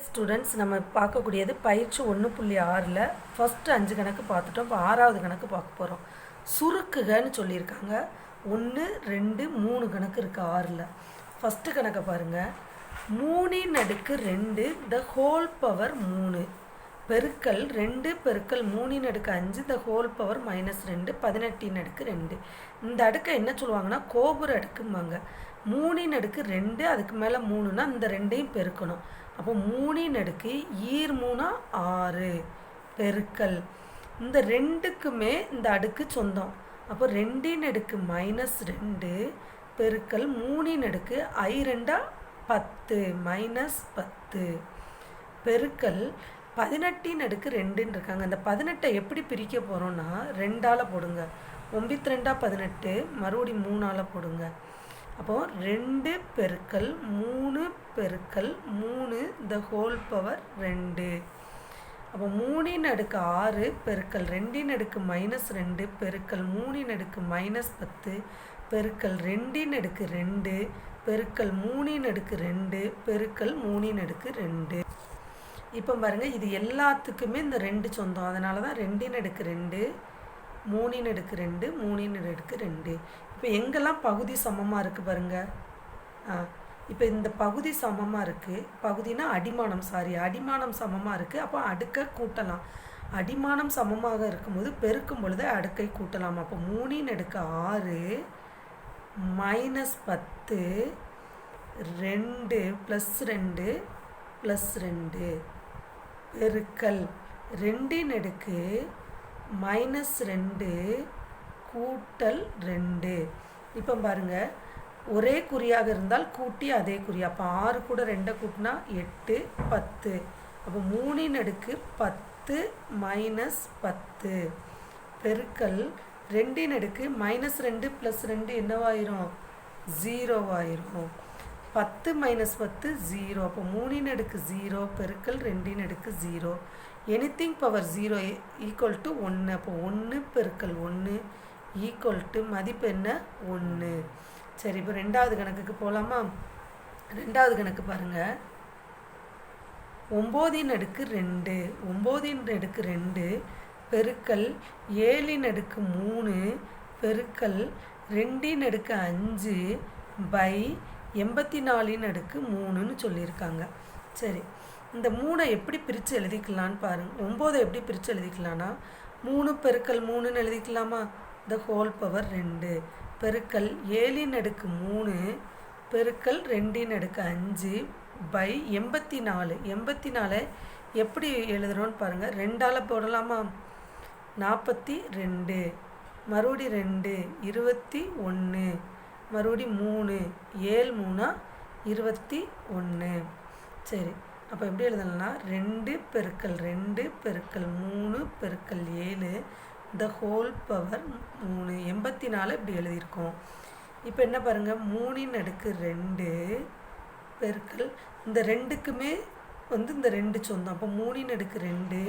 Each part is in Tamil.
ஸ்டூடெண்ட்ஸ் நம்ம பார்க்கக்கூடியது பயிற்சி ஒன்று புள்ளி ஆறில் ஃபஸ்ட்டு அஞ்சு கணக்கு பார்த்துட்டோம். இப்போ ஆறாவது கணக்கு பார்க்க போகிறோம் சுருக்குகன்னு சொல்லியிருக்காங்க. ஒன்று ரெண்டு மூணு கணக்கு இருக்குது ஆறில். ஃபஸ்ட்டு கணக்கை பாருங்கள் மூணின் அடுக்கு ரெண்டு த ஹோல் பவர் மூணு. பெருக்கல் ரெண்டு பெருக்கல் மூணின் அடுக்கு அஞ்சு த ஹோல் பவர் மைனஸ் ரெண்டு பதினெட்டின் அடுக்கு ரெண்டு. இந்த அடுக்கை என்ன சொல்லுவாங்கன்னா கோபுர அடுக்கும்பாங்க. மூணின் அடுக்கு ரெண்டு அதுக்கு மேலே மூணுன்னா இந்த ரெண்டையும் பெருக்கணும். அப்போ மூணின் அடுக்கு ஈர் மூணா ஆறு. பெருக்கல். இந்த ரெண்டுக்குமே இந்த அடுக்கு சொந்தம். அப்போ ரெண்டின் அடுக்கு மைனஸ் ரெண்டு பெருக்கல் மூணின் அடுக்கு ஐ ரெண்டா பத்து மைனஸ் பத்து. பெருக்கல் பதினெட்டின் அடுக்கு ரெண்டுன்னு இருக்காங்க. அந்த பதினெட்டை எப்படி பிரிக்க போகிறோன்னா ரெண்டால் போடுங்க. ஒம்பத்தி ரெண்டா பதினெட்டு மறுபடி மூணால் போடுங்க. அப்போது ரெண்டு பெருக்கல் மூணு பெருக்கல் மூணு த ஹோல் பவர் ரெண்டு. அப்போ மூணின் அடுக்கு ஆறு பெருக்கல் ரெண்டின் அடுக்கு மைனஸ் ரெண்டு பெருக்கல் மூணின் அடுக்கு மைனஸ் பத்து பெருக்கல் ரெண்டின் அடுக்கு ரெண்டு பெருக்கல் மூணின் அடுக்கு ரெண்டு பெருக்கல் மூணின் அடுக்கு ரெண்டு. இப்போ பாருங்கள் இது எல்லாத்துக்குமே இந்த ரெண்டு சொந்தம். அதனால தான் ரெண்டின் அடுக்கு ரெண்டு மூணின் அடுக்கு ரெண்டு மூணின் அடுக்கு ரெண்டு. இப்போ எங்கெல்லாம் பகுதி சமமாக இருக்குது பாருங்க. ஆ இப்போ இந்த பகுதி சமமாக இருக்குது பகுதினா அடிமானம் சாரி அடிமானம் சமமாக இருக்குது அப்போ அடுக்கை கூட்டலாம். அடிமானம் சமமாக இருக்கும்போது பெருக்கும் பொழுது அடுக்கை கூட்டலாம். அப்போ மூணின் அடுக்கு ஆறு மைனஸ் பத்து ரெண்டு ப்ளஸ் ரெண்டு ப்ளஸ் ரெண்டு. பெருக்கல். ரெண்டின் அடுக்கு மைனஸ் ரெண்டு கூட்டல் ரெண்டு. இப்போ பாருங்க ஒரே குறியாக இருந்தால் கூட்டி அதே குறி. அப்போ ஆறு கூட ரெண்டை கூட்டினா எட்டு பத்து. அப்போ மூணின் அடுக்கு பத்து மைனஸ் பத்து. பெருக்கல் ரெண்டின் அடுக்கு மைனஸ் ரெண்டு ப்ளஸ் ரெண்டு என்னவாயிரும்? ஜீரோவாயிரும். பத்து மைனஸ் பத்து ஜீரோ. அப்போ மூணின் அடுக்கு ஜீரோ பெருக்கல் ரெண்டின் அடுக்கு zero. Anything power zero equal to ஒன்று அப்போ ஒன்று பெருக்கல் ஒன்று ஈக்குவல் டு மதிப்பு என்ன? ஒன்று சரி இப்போ ரெண்டாவது கணக்குக்கு போகலாமா ரெண்டாவது கணக்கு பாருங்கள் ஒம்போதின் அடுக்கு ரெண்டு. ஒம்போதின் அடுக்கு ரெண்டு பெருக்கல் ஏழின் அடுக்கு மூணு பெருக்கல் ரெண்டின் அடுக்கு அஞ்சு பை எண்பத்தி நாலின் அடுக்கு மூணுன்னு சொல்லியிருக்காங்க. சரி இந்த மூணை எப்படி பிரித்து எழுதிக்கலான்னு பாருங்கள் ஒம்போதை எப்படி பிரித்து எழுதிக்கலான்னா மூணு பெருக்கல் மூணுன்னு எழுதிக்கலாமா? த ஹோல் பவர் ரெண்டு. பெருக்கல் ஏழின் அடுக்கு மூணு. பெருக்கல் ரெண்டின் அடுக்கு அஞ்சு பை எண்பத்தி நாலு எண்பத்தி நாலு எப்படி எழுதுகிறோன்னு பாருங்கள் ரெண்டால் போடலாமா? நாற்பத்தி ரெண்டு. மறுபடி ரெண்டு இருபத்தி ஒன்று மறுபடி மூணு ஏழு மூணா இருபத்தி ஒன்று சரி அப்போ எப்படி எழுதலாம்னா? ரெண்டு பெருக்கல் ரெண்டு பெருக்கல் மூணு பெருக்கல் ஏழு. த ஹோல் பவர் மூணு எண்பத்தி நாலு இப்படி எழுதியிருக்கோம். இப்போ என்ன பாருங்கள் மூணின் அடுக்கு ரெண்டு பெருக்கல் இந்த ரெண்டுக்குமே வந்து இந்த ரெண்டு சொந்தம். அப்போ மூணின் அடுக்கு ரெண்டு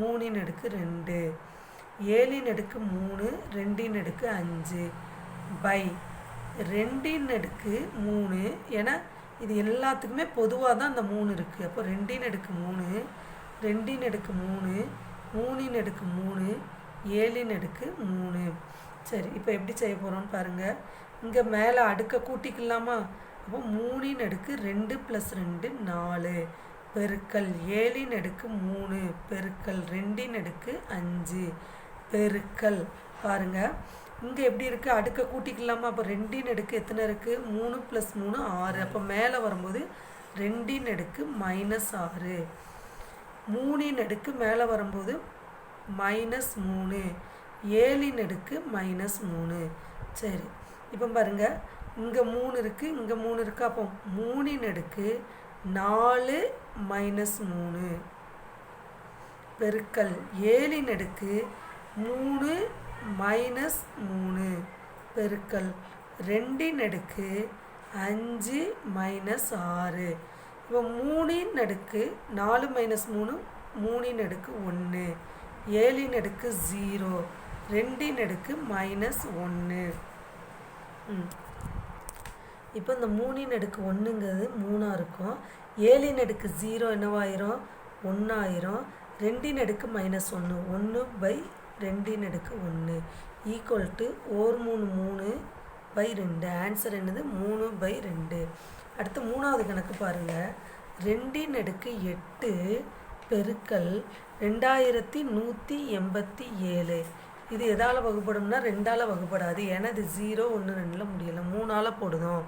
மூணின் அடுக்கு ரெண்டு ஏழின் அடுக்கு மூணு ரெண்டின் அடுக்கு அஞ்சு பை ரெண்டின் அடுக்கு மூணு. ஏன்னா இது எல்லாத்துக்குமே பொதுவாக தான் அந்த மூணு இருக்குது அப்போ ரெண்டின் அடுக்கு மூணு ரெண்டின் அடுக்கு மூணு மூணின் அடுக்கு மூணு ஏழின் அடுக்கு மூணு. சரி இப்போ எப்படி செய்ய போகிறோம்னு பாருங்கள் இங்கே மேலே அடுக்க கூட்டிக்கலாமா? அப்போ மூணின் அடுக்கு ரெண்டு ப்ளஸ் ரெண்டு நாலு. பெருக்கல் ஏழின் அடுக்கு மூணு. பெருக்கல் ரெண்டின் அடுக்கு அஞ்சு. பெருக்கல். பாருங்கள் இங்கே எப்படி இருக்குது அடுக்க கூட்டிக்கலாமா? அப்போ ரெண்டின் அடுக்கு எத்தனை இருக்குது மூணு ப்ளஸ் மூணு ஆறு. அப்போ மேலே வரும்போது ரெண்டின் அடுக்கு மைனஸ் ஆறு. மூணின் அடுக்கு மேலே வரும்போது மைனஸ் மூணு. ஏழின் அடுக்கு மைனஸ் மூணு. சரி. இப்போ பாருங்கள் இங்கே மூணு இருக்குது இங்கே மூணு இருக்குது அப்போ மூணின் அடுக்கு நாலு மைனஸ் மூணு. பெருக்கல். ஏழின் அடுக்கு மூணு மைனஸ் மூணு. பெருக்கல். ரெண்டின் அடுக்கு அஞ்சு மைனஸ் ஆறு. இப்போ மூணின் அடுக்கு நாலு மைனஸ் மூணு மூணின் அடுக்கு ஒன்று ஏழின் அடுக்கு ஜீரோ ரெண்டின் அடுக்கு மைனஸ் ஒன்று இப்போ இந்த மூணின் அடுக்கு ஒன்றுங்கிறது மூணாக இருக்கும். ஏழின் அடுக்கு ஜீரோ என்னவாயிரும்? ஒன்றாயிரம் ரெண்டின் அடுக்கு மைனஸ் ஒன்று ஒன்று பை ரெண்டின் அடுக்கு ஒன்று ஈக்குவல் டு ஓர் மூணு மூணு பை ரெண்டு. ஆன்சர் என்னது? மூணு பை ரெண்டு. அடுத்து மூணாவது கணக்கு பாருங்கள் ரெண்டின் அடுக்கு எட்டு பெருக்கல் ரெண்டாயிரத்தி நூற்றி எண்பத்தி ஏழு. இது எதால் வகுப்படும்னா ரெண்டால் வகுப்படாது. ஏன்னா இது ஜீரோ ஒன்று ரெண்டில் முடியலை. மூணால் போடுதோம்.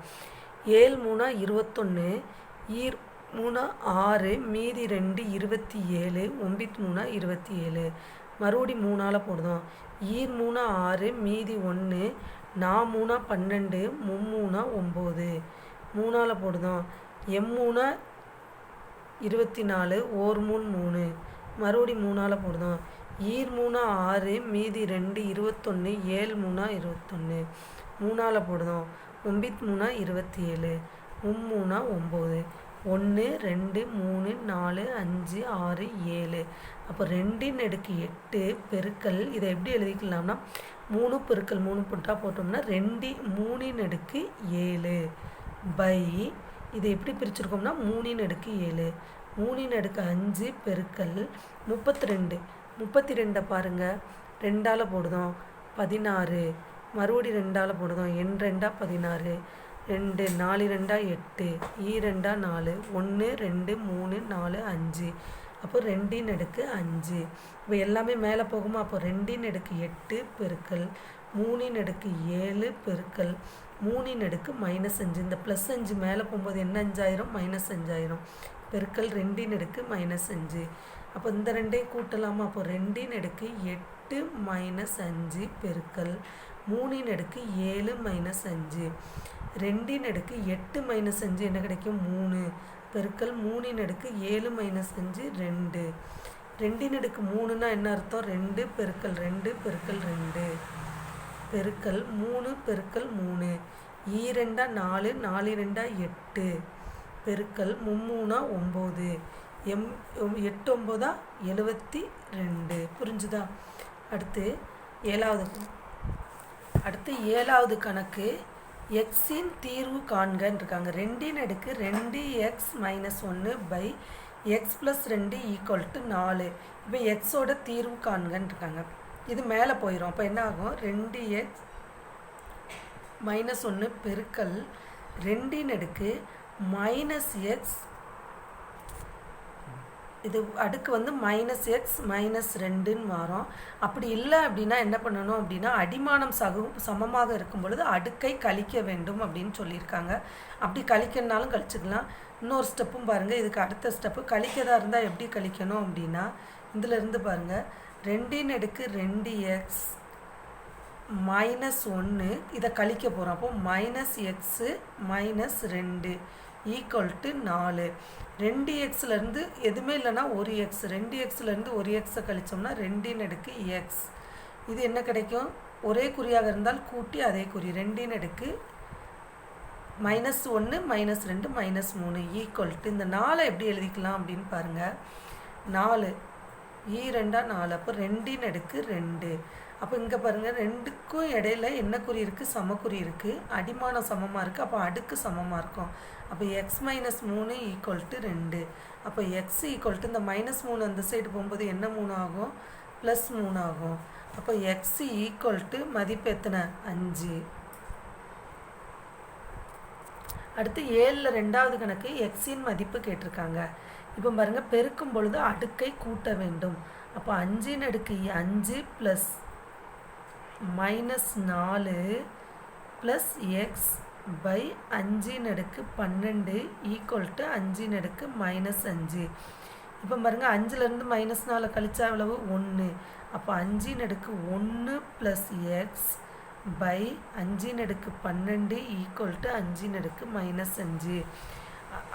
ஏழு மூணா இருபத்தொன்று ஈர் மூணா ஆறு மீதி ரெண்டு இருபத்தி ஏழு. ஒம்பித் மூணா இருபத்தி ஏழு. மறுபடி மூணால் போடுதோம். ஈர் மூணா ஆறு மீதி ஒன்று நா மூணா பன்னெண்டு. மும்மூணா ஒம்பது. மூணால் போடுதோம். எம் மூணா இருபத்தி நாலு ஓர் மூணு மூணு மறுபடி மூணால் போடுதோம் ஈர் மூணா ஆறு மீதி ரெண்டு இருபத்தொன்று ஏழு மூணா இருபத்தொன்று மூணால் போடுதோம் ஒம்பித் மூணா இருபத்தி ஏழு மும்மூணா ஒம்பது. ஒன்று ரெண்டு மூணு நாலு அஞ்சு ஆறு ஏழு. அப்போ ரெண்டின் அடுக்கு எட்டு பெருக்கல் இதை எப்படி எழுதிக்கலாம்னா மூணு பெருக்கல் மூணு புட்டா போட்டோம்னா ரெண்டு மூணின் அடுக்கு ஏழு. பை இதை எப்படி பிரிச்சிருக்கோம்னா மூணின் அடுக்கு ஏழு மூணின் அடுக்கு அஞ்சு பெருக்கல் முப்பத்தி ரெண்டு முப்பத்தி ரெண்டை பாருங்கள் ரெண்டால் போடுதோம் பதினாறு. மறுபடி ரெண்டால் போடுதோம் எண் ரெண்டா பதினாறு. ரெண்டு நாலு ரெண்டா எட்டு. ஈ ரெண்டா நாலு. ஒன்று ரெண்டு மூணு நாலு அஞ்சு. அப்போ ரெண்டின் அடுக்கு அஞ்சு. இப்போ எல்லாமே மேலே போகுமா? அப்போ ரெண்டின் அடுக்கு எட்டு பெருக்கல் மூணின் அடுக்கு ஏழு பெருக்கல் மூணின் அடுக்கு மைனஸ் அஞ்சு. இந்த ப்ளஸ் அஞ்சு மேலே போகும்போது என்ன அஞ்சாயிரம்? மைனஸ் அஞ்சாயிரம். பெருக்கல் ரெண்டின் அடுக்கு மைனஸ் அஞ்சு. அப்போ இந்த ரெண்டையும் கூட்டலாமா? அப்போ ரெண்டின் அடுக்கு எட்டு மைனஸ் அஞ்சு பெருக்கல் மூணின் அடுக்கு ஏழு மைனஸ் அஞ்சு. ரெண்டின் அடுக்கு எட்டு மைனஸ் அஞ்சு என்ன கிடைக்கும்? மூணு. பெருக்கல் மூணின் அடுக்கு ஏழு மைனஸ் அஞ்சு ரெண்டு. ரெண்டின் அடுக்கு மூணுனா என்ன அர்த்தம்? ரெண்டு பெருக்கல் ரெண்டு பெருக்கல் ரெண்டு. பெருக்கல் மூணு பெருக்கல் மூணு. ஈரெண்டா நாலு நாலு ரெண்டா எட்டு. பெருக்கல் மும்மூணா ஒம்பது. எம் எட்டு ஒம்போதா எழுபத்தி ரெண்டு. புரிஞ்சுதா? அடுத்து ஏழாவது. அடுத்து ஏழாவது கணக்கு. எக்ஸின் தீர்வு காண்கன்னு இருக்காங்க ரெண்டின் அடுக்கு ரெண்டு எக்ஸ் மைனஸ் ஒன்று பை எக்ஸ் ப்ளஸ் ரெண்டு ஈக்குவல் டு நாலு. இப்போ எக்ஸோட தீர்வு காண்கன்னு இருக்காங்க இது மேலே போயிடும் அப்போ என்ன ஆகும் ரெண்டு எக்ஸ் மைனஸ் ஒன்று பெருக்கல் ரெண்டின் அடுக்கு மைனஸ் எக்ஸ் இது அடுக்கு வந்து மைனஸ் எக்ஸ் மைனஸ் ரெண்டுன்னு வரும் அப்படி இல்லை அப்படின்னா என்ன பண்ணணும் அப்படின்னா அடிமானம் சகு சமமாக இருக்கும் பொழுது அடுக்கை கழிக்க வேண்டும் அப்படின்னு சொல்லியிருக்காங்க. அப்படி கழிக்கணுனாலும் கழிச்சுக்கலாம். இன்னொரு ஸ்டெப்பும் பாருங்கள் இதுக்கு அடுத்த ஸ்டெப்பு கழிக்கதா இருந்தால் எப்படி கழிக்கணும் அப்படின்னா இதிலிருந்து பாருங்கள் ரெண்டின் அடுக்கு ரெண்டு எக்ஸ் மைனஸ் ஒன்று இதை கழிக்க போகிறோம் அப்போ மைனஸ் எக்ஸு மைனஸ் ரெண்டு. ஈக்குவல் டு நாலு. ரெண்டு எக்ஸ்லேருந்து எதுவுமே இல்லைன்னா ஒரு எக்ஸ் ரெண்டு எக்ஸ்லேருந்து ஒரு எக்ஸை கழிச்சோம்னா ரெண்டின் அடுக்கு எக்ஸ் இது என்ன கிடைக்கும்? ஒரே குறியாக இருந்தால் கூட்டி அதே குறி. ரெண்டின் அடுக்கு மைனஸ் ஒன்று மைனஸ் ரெண்டு மைனஸ் மூணு. ஈக்குவல் டு இந்த நாலை எப்படி எழுதிக்கலாம் அப்படின்னு பாருங்கள் நாலு. ஈ ரெண்டா நாலு அப்போ ரெண்டின் அடுக்கு ரெண்டு. அப்போ இங்கே பாருங்கள் ரெண்டுக்கும் இடையில என்ன குறி இருக்குது சமக்குறி இருக்குது அடிமானம் சமமாக இருக்குது அப்போ அடுக்கு சமமாக இருக்கும். அப்போ எக்ஸ் மைனஸ் மூணு ஈக்குவல் டு ரெண்டு. அப்போ எக்ஸ் ஈக்குவல் டு இந்த மைனஸ் மூணு அந்த சைடு போகும்போது என்ன மூணு ஆகும்? ப்ளஸ் மூணு ஆகும். அப்போ எக்ஸ் ஈக்குவல் டு மதிப்பு எத்தனை? அஞ்சு. அடுத்து ஏழில் ரெண்டாவது கணக்கு எக்ஸின் மதிப்பு கேட்டிருக்காங்க. இப்போ பாருங்கள் பெருக்கும் பொழுது அடுக்கை கூட்ட வேண்டும். அப்போ அஞ்சின் அடுக்கு அஞ்சு ப்ளஸ் மைனஸ் நாலு ப்ளஸ் எக்ஸ் பை அஞ்சின் அடுக்கு பன்னெண்டு ஈக்குவல் டு அஞ்சின் அடுக்கு மைனஸ் அஞ்சு. இப்போ பாருங்கள் அஞ்சுலேருந்து மைனஸ் நாலு கழிச்சா எவ்வளவு? ஒன்று அப்போ அஞ்சின் அடுக்கு ஒன்று ப்ளஸ் எக்ஸ் பை அஞ்சின் அடுக்கு பன்னெண்டு ஈக்குவல் டு அஞ்சின் அடுக்கு மைனஸ் அஞ்சு.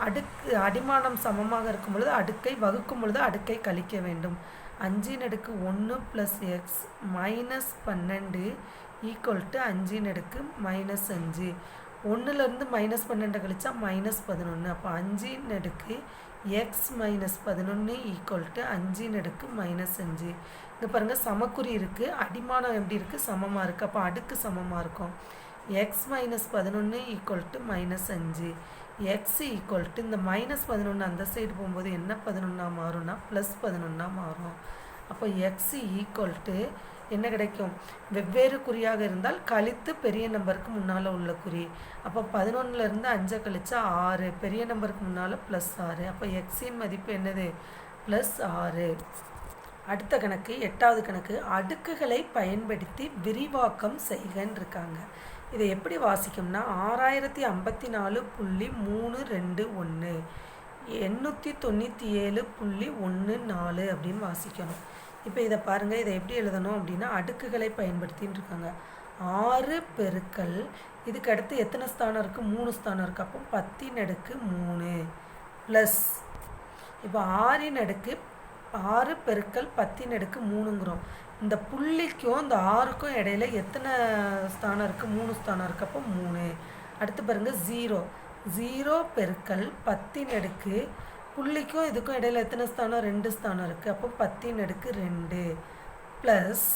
அடுக்கு அடிமானம் சமமாக இருக்கும் பொழுது அடுக்கை வகுக்கும் பொழுது அடுக்கை கழிக்க வேண்டும். அஞ்சின் அடுக்கு ஒன்று ப்ளஸ் எக்ஸ் மைனஸ் பன்னெண்டு ஈக்குவல் டு அஞ்சின் அடுக்கு மைனஸ் அஞ்சு. ஒன்றுலேருந்து மைனஸ் பன்னெண்டை கழிச்சா மைனஸ் பதினொன்று அப்போ அஞ்சின் அடுக்கு எக்ஸ் மைனஸ் பதினொன்று ஈக்குவல் டு அஞ்சின் அடுக்கு மைனஸ் அஞ்சு. இங்கே பாருங்கள் சமக்குறி இருக்குது அடிமானம் எப்படி இருக்குது சமமாக இருக்குது அப்போ அடுக்கு சமமாக இருக்கும். எக்ஸ் மைனஸ் பதினொன்று ஈக்குவல் டு மைனஸ் அஞ்சு. எக்ஸ் ஈக்குவல் டு இந்த மைனஸ் பதினொன்று அந்த சைடு போகும்போது என்ன பதினொன்றா மாறும்னா ப்ளஸ் பதினொன்றா மாறும். அப்போ எக்ஸ் ஈக்குவல் டு என்ன கிடைக்கும்? வெவ்வேறு குறியாக இருந்தால் கழித்து பெரிய நம்பருக்கு முன்னால் உள்ள குறி. அப்போ பதினொன்றுலேருந்து அஞ்சை கழிச்சா ஆறு பெரிய நம்பருக்கு முன்னால் ப்ளஸ் ஆறு. அப்போ எக்ஸின் மதிப்பு என்னது? ப்ளஸ் ஆறு. அடுத்த கணக்கு எட்டாவது கணக்கு அடுக்குகளை பயன்படுத்தி விரிவாக்கம் செய்கன்னு இருக்காங்க. இதை எப்படி வாசிக்கும்னா ஆறாயிரத்தி ஐம்பத்தி நாலு புள்ளி மூணு ரெண்டு ஒன்று எண்ணூற்றி தொண்ணூற்றி ஏழு புள்ளி ஒன்று நாலு அப்படின்னு வாசிக்கணும். இப்போ இதை பாருங்கள் இதை எப்படி எழுதணும் அப்படின்னா அடுக்குகளை பயன்படுத்தின்னு இருக்காங்க. ஆறு பெருக்கள் இதுக்கு அடுத்து எத்தனை ஸ்தானம் இருக்குது மூணு ஸ்தானம் இருக்குது அப்போ பத்தின் அடுக்கு மூணு ப்ளஸ் இப்போ ஆறின் அடுக்கு ஆறு பெருக்கள் பத்தின் அடுக்கு மூணுங்கிறோம். இந்த புள்ளிக்கும் இந்த ஆறுக்கும் இடையில எத்தனை ஸ்தானம் இருக்குது மூணு ஸ்தானம் இருக்குது அப்போ மூணு. அடுத்து பாருங்கள் ஜீரோ ஜீரோ பெருக்கல் பத்தின் அடுக்கு. புள்ளிக்கும் இதுக்கும் இடையில எத்தனை ஸ்தானம்? ரெண்டு ஸ்தானம் இருக்குது அப்போ பத்தின் அடுக்கு ரெண்டு. ப்ளஸ்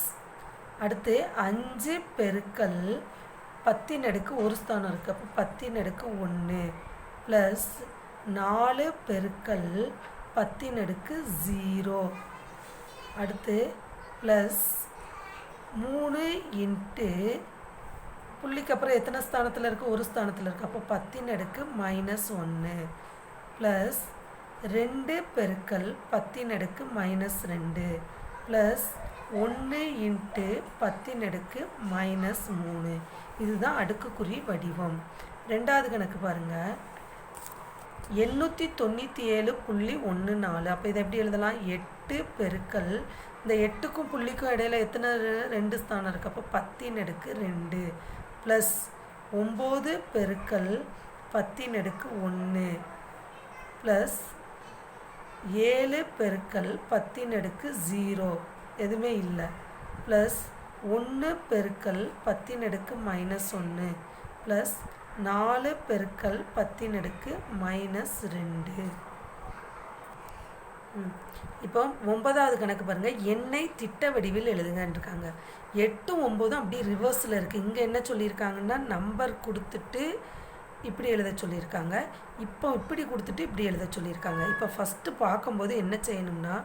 அடுத்து அஞ்சு பெருக்கல் பத்தின் அடுக்கு ஒரு ஸ்தானம் இருக்குது அப்போ பத்தின் அடுக்கு ஒன்று ப்ளஸ் நாலு பெருக்கல் பத்தின் அடுக்கு ஜீரோ அடுத்து ப்ளஸ் மூணு இன்ட்டு புள்ளிக்கு அப்புறம் எத்தனை ஸ்தானத்தில் இருக்குது ஒரு ஸ்தானத்தில் இருக்குது அப்போ பத்தின் அடுக்கு மைனஸ் ஒன்று ப்ளஸ் ரெண்டு பெருக்கல் பத்தின் அடுக்கு மைனஸ் ரெண்டு ப்ளஸ் ஒன்று இன்ட்டு பத்தின் அடுக்கு மைனஸ் மூணு. இதுதான் அடுக்குக்குறி வடிவம். ரெண்டாவது கணக்கு பாருங்கள் எண்ணூற்றி தொண்ணூற்றி ஏழு புள்ளி ஒன்று நாலு. அப்போ இதை எப்படி எழுதலாம்? எட்டு பெருக்கல் இந்த எட்டுக்கும் புள்ளிக்கும் இடையில எத்தனை ரெண்டு ஸ்தானம் இருக்குது அப்போ பத்தின் அடுக்கு ரெண்டு ப்ளஸ் ஒம்பது பெருக்கல் பத்தின் அடுக்கு ஒன்று ப்ளஸ் ஏழு பெருக்கல் பத்தின் அடுக்கு ஜீரோ எதுவுமே இல்லை. ப்ளஸ் ஒன்று பெருக்கல் பத்தின் அடுக்கு மைனஸ் ஒன்று ப்ளஸ் நாலு பெருக்கல் பத்தின் அடுக்கு மைனஸ் ரெண்டு. இப்போ ஒன்பதாவது கணக்கு பாருங்கள் எண்ணெய் திட்ட வடிவில் எழுதுங்கன்னு இருக்காங்க எட்டும் ஒம்போதும் அப்படியே ரிவர்ஸில் இருக்குது இங்கே என்ன சொல்லியிருக்காங்கன்னா நம்பர் கொடுத்துட்டு இப்படி எழுத சொல்லியிருக்காங்க. இப்போ இப்படி கொடுத்துட்டு இப்படி எழுத சொல்லியிருக்காங்க. இப்போ ஃபஸ்ட்டு பார்க்கும்போது என்ன செய்யணும்னா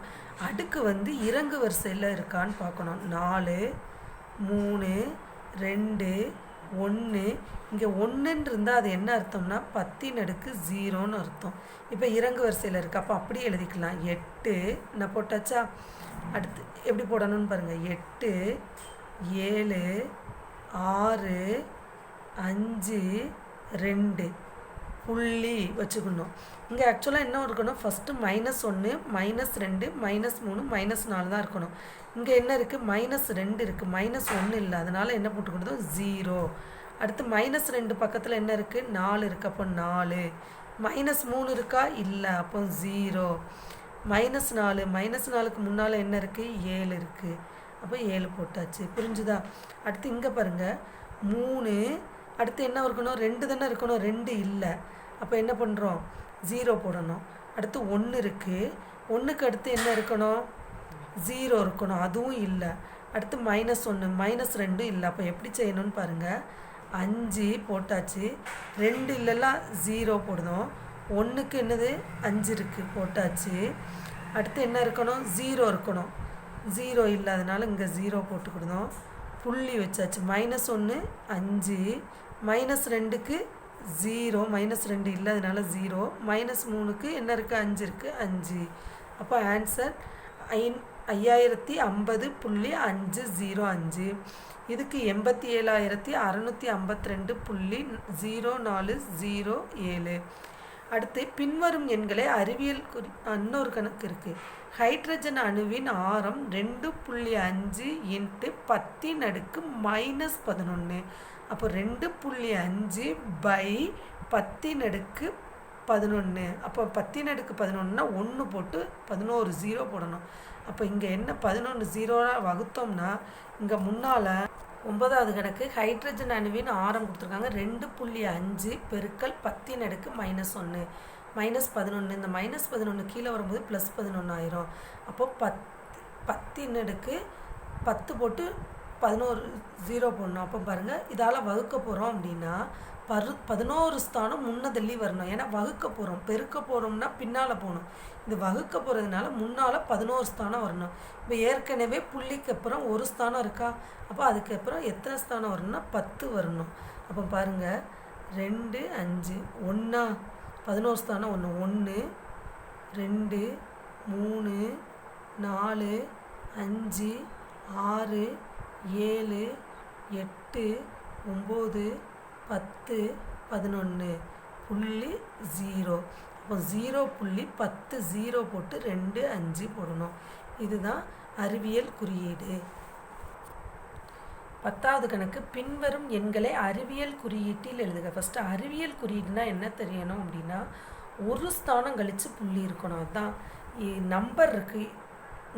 அடுக்கு வந்து இறங்கு வரிசையில் இருக்கான்னு பார்க்கணும். நாலு மூணு ரெண்டு ஒன்று இங்கே ஒன்றுன்னு இருந்தால் அது என்ன அர்த்தம்னா பத்தின் அடுக்கு ஜீரோன்னு அர்த்தம். இப்போ இறங்கு வரிசையில் இருக்குது அப்போ அப்படியே எழுதிக்கலாம். எட்டு. நான் போட்டாச்சா? அடுத்து எப்படி போடணும்னு பாருங்கள் எட்டு ஏழு ஆறு அஞ்சு ரெண்டு. புள்ளி வச்சுக்கணும். இங்கே ஆக்சுவலாக என்ன இருக்கணும்? ஃபஸ்ட்டு மைனஸ் ஒன்று மைனஸ் ரெண்டு மைனஸ் மூணு மைனஸ் நாலு தான் இருக்கணும். இங்கே என்ன இருக்குது மைனஸ் ரெண்டு இருக்குது மைனஸ் ஒன்று இல்லை. அதனால் என்ன போட்டுக்கணும் ஜீரோ அடுத்து மைனஸ் ரெண்டு பக்கத்தில் என்ன இருக்குது நாலு இருக்குது அப்போ நாலு. மைனஸ் மூணு இருக்கா? இல்லை. அப்போ ஜீரோ மைனஸ் நாலு. மைனஸ் நாலுக்கு முன்னால் என்ன இருக்குது ஏழு இருக்குது அப்போ ஏழு போட்டாச்சு. புரிஞ்சுதா? அடுத்து இங்கே பாருங்கள் மூணு அடுத்து என்ன இருக்கணும்? ரெண்டு தானே இருக்கணும். ரெண்டு இல்லை. அப்போ என்ன பண்ணுறோம் ஜீரோ போடணும். அடுத்து ஒன்று இருக்குது ஒன்றுக்கு அடுத்து என்ன இருக்கணும்? ஜீரோ இருக்கணும். அதுவும் இல்லை. அடுத்து மைனஸ் ஒன்று மைனஸ் ரெண்டு இல்லை. அப்போ எப்படி செய்யணும்னு பாருங்கள் அஞ்சு போட்டாச்சு. ரெண்டு இல்லைலாம் ஜீரோ போடணும். ஒன்றுக்கு என்னது? அஞ்சு இருக்குது போட்டாச்சு. அடுத்து என்ன இருக்கணும்? ஜீரோ இருக்கணும். ஜீரோ இல்லாதனால இங்கே ஜீரோ போட்டுக்கிடணும் புள்ளி வச்சாச்சு. மைனஸ் ஒன்று அஞ்சு. மைனஸ் ரெண்டுக்கு ஜீரோ மைனஸ் ரெண்டு இல்லாதனால ஜீரோ மைனஸ் மூணுக்கு என்ன இருக்குது அஞ்சு இருக்குது அஞ்சு. அப்போ ஆன்சர் ஐன் ஐயாயிரத்தி ஐம்பது புள்ளி அஞ்சு ஜீரோ அஞ்சு. இதுக்கு எண்பத்தி ஏழாயிரத்தி அறநூற்றி ஐம்பத்தி ரெண்டு புள்ளி ஜீரோ நாலு ஜீரோ ஏழு. அடுத்து பின்வரும் எண்களை அறிவியல் குறி இன்னொரு கணக்கு இருக்குது ஹைட்ரஜன் அணுவின் ஆரம் ரெண்டு புள்ளி அஞ்சு இன்ட்டு பத்தின் அடுக்கு மைனஸ் பதினொன்று அப்போ ரெண்டு புள்ளி அஞ்சு பை பத்தின் அடுக்கு பதினொன்று அப்போ பத்தின் அடுக்கு பதினொன்றுனா ஒன்று போட்டு பதினோரு ஜீரோ போடணும். அப்போ இங்கே என்ன பதினொன்று ஜீரோவாக வகுத்தோம்னா இங்கே முன்னால் ஒன்பதாவது கணக்கு ஹைட்ரஜன் அணுவின் ஆரம் கொடுத்துருக்காங்க. ரெண்டு புள்ளி அஞ்சு பெருக்கல் பத்தின் அடுக்கு மைனஸ் ஒன்று மைனஸ் பதினொன்று இந்த மைனஸ் பதினொன்று கீழே வரும்போது ப்ளஸ் பதினொன்று ஆயிரும். அப்போது பத் பத்தின் அடுக்கு பத்து போட்டு பதினோரு ஜீரோ போடணும். அப்போ பாருங்கள் இதால் வகுக்க போகிறோம் அப்படின்னா பரு பதினோரு ஸ்தானம் முன்ன தள்ளி வரணும். ஏன்னா வகுக்க போகிறோம் பெருக்க போகிறோம்னா பின்னால் போகணும். இது வகுக்க போகிறதுனால முன்னால் பதினோரு ஸ்தானம் வரணும். இப்போ ஏற்கனவே புள்ளிக்கு அப்புறம் ஒரு ஸ்தானம் இருக்கா? அப்போ அதுக்கப்புறம் எத்தனை ஸ்தானம் வரணும்னா பத்து வரணும். அப்போ பாருங்கள் ரெண்டு அஞ்சு ஒன்றா பதினோரு ஸ்தானம் ஒன்று ஒன்று ரெண்டு மூணு நாலு அஞ்சு ஆறு ஏழு எட்டு ஒம்பது பத்து பதினொன்று புள்ளி ஜீரோ. அப்போ ஜீரோ புள்ளி பத்து ஜீரோ போட்டு ரெண்டு அஞ்சு போடணும். இதுதான் அறிவியல் குறியீடு. பத்தாவது கணக்கு பின்வரும் எண்களை அறிவியல் குறியீட்டில் எழுதுக. ஃபஸ்ட்டு அறிவியல் குறியீடுனா என்ன தெரியணும் அப்படின்னா ஒரு ஸ்தானம் கழித்து புள்ளி இருக்கணும். அதுதான் நம்பர் இருக்குது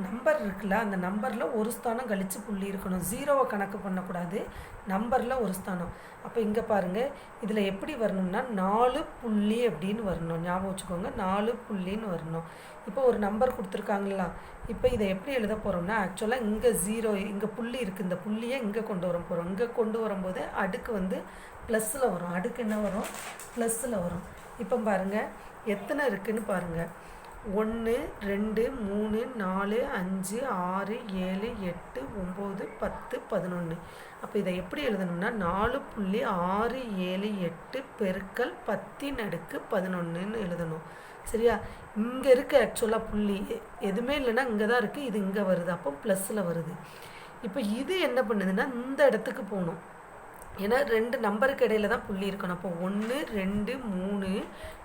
நம்பர் இருக்குல்ல அந்த நம்பரில் ஒரு ஸ்தானம் கழித்து புள்ளி இருக்கணும். ஜீரோவை கணக்கு பண்ணக்கூடாது. நம்பரில் ஒரு ஸ்தானம். அப்போ இங்கே பாருங்கள் இதில் எப்படி வரணும்னா நாலு புள்ளி அப்படின்னு வரணும். ஞாபகம் வச்சுக்கோங்க நாலு புள்ளின்னு வரணும். இப்போ ஒரு நம்பர் கொடுத்துருக்காங்களா? இப்போ இதை எப்படி எழுத போகிறோம்னா ஆக்சுவலாக இங்கே ஜீரோ இங்கே புள்ளி இருக்குது இந்த புள்ளியை இங்கே கொண்டு வர போகிறோம் இங்கே கொண்டு வரும்போது அடுக்கு வந்து ப்ளஸ்ஸில் வரும். அடுக்கு என்ன வரும்? ப்ளஸ்ஸில் வரும். இப்போ பாருங்கள் எத்தனை இருக்குதுன்னு பாருங்கள் ஒன்று ரெண்டு மூணு நாலு அஞ்சு ஆறு ஏழு எட்டு ஒம்பது பத்து பதினொன்று அப்போ இதை எப்படி எழுதணும்னா நாலு புள்ளி ஆறு ஏழு எட்டு பெருக்கல் பத்தின் அடுக்கு பதினொன்றுன்னு எழுதணும். சரியா? இங்கே இருக்க ஆக்சுவலாக புள்ளி எதுவுமே இல்லைன்னா இங்கே தான் இருக்குது இது இங்கே வருது. அப்போ ப்ளஸில் வருது. இப்போ இது என்ன பண்ணுதுன்னா இந்த இடத்துக்கு போகணும். ஏன்னா ரெண்டு நம்பருக்கு இடையில தான் புள்ளி இருக்கணும். அப்போ ஒன்று ரெண்டு மூணு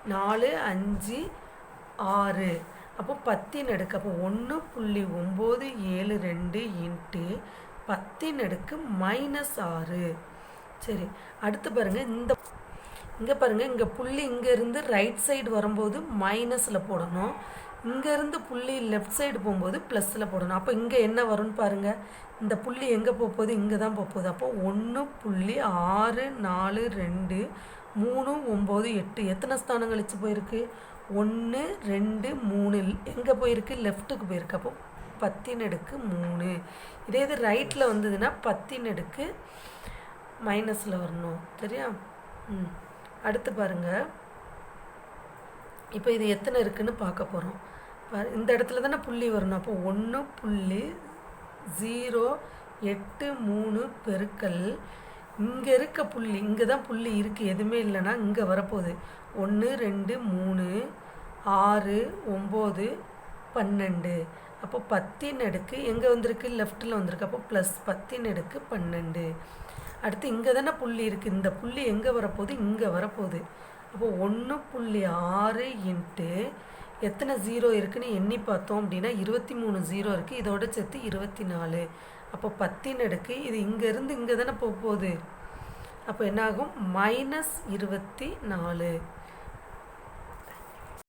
நாலு அஞ்சு ஆறு. அப்போ பத்தின் அடுக்கு. அப்போ ஒன்று புள்ளி ஒம்பது ஏழு ரெண்டு இன்ட்டு பத்தின் அடுக்கு மைனஸ் ஆறு. சரி அடுத்து பாருங்கள் இந்த இங்கே பாருங்கள் இங்கே புள்ளி இங்கேருந்து ரைட் சைடு வரும்போது மைனஸில் போடணும். இங்கேருந்து புள்ளி லெஃப்ட் சைடு போகும்போது ப்ளஸில் போடணும். அப்போ இங்கே என்ன வரும்னு பாருங்கள் இந்த புள்ளி எங்கே போகுது இங்கே தான் போகுது அப்போ ஒன்று புள்ளி ஆறு நாலு ரெண்டு மூணு ஒம்பது எட்டு. எத்தனை ஸ்தானம் கழிச்சு போயிருக்கு? ஒன்று ரெண்டு மூணு. எங்கே போயிருக்கு? லெஃப்ட்டுக்கு போயிருக்கு. அப்போ பத்தின் அடுக்கு மூணு. இதே இது ரைட்டில் வந்ததுன்னா பத்தின் அடுக்கு மைனஸில் வரணும். சரியா? ம். அடுத்து பாருங்கள் இப்போ இது எத்தனை இருக்குன்னு பார்க்க போகிறோம் இந்த இடத்துல தானே புள்ளி வரணும். அப்போ ஒன்று புள்ளி ஜீரோ எட்டு மூணு பெருக்கல் இங்கே இருக்க புள்ளி இங்கே தான் புள்ளி இருக்குது எதுவுமே இல்லைன்னா இங்கே வரப்போகுது. ஒன்று ரெண்டு மூணு ஆறு ஒம்பது பன்னெண்டு. அப்போ பத்தின் அடுக்கு எங்கே வந்திருக்கு? லெஃப்ட்டில் வந்திருக்கு. அப்போ ப்ளஸ் பத்தின் அடுக்கு பன்னெண்டு. அடுத்து இங்கே தானே புள்ளி இருக்குது இந்த புள்ளி எங்கே வரப்போகுது? இங்கே வரப்போகுது. அப்போ ஒன்று புள்ளி ஆறு இன்ட்டு எத்தனை ஜீரோ இருக்குதுன்னு எண்ணி பார்த்தோம் அப்படின்னா இருபத்தி மூணு ஜீரோ இருக்குது இதோட சேர்த்து இருபத்தி நாலு. அப்போ பத்தின் அடுக்கு இது இங்கேருந்து இங்கே தானே போக போகுது. அப்போ என்னாகும்? மைனஸ் இருபத்தி நாலு.